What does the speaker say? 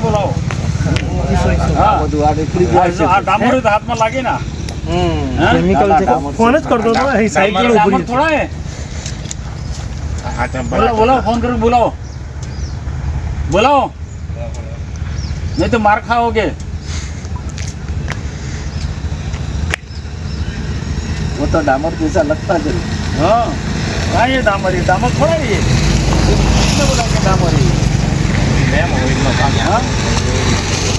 હાથ બોલાવો હા ડામર હાથમાં લાગે ના કેમિકલ છે ફોન જ કરતો હતો ડામર ડામર એ nữa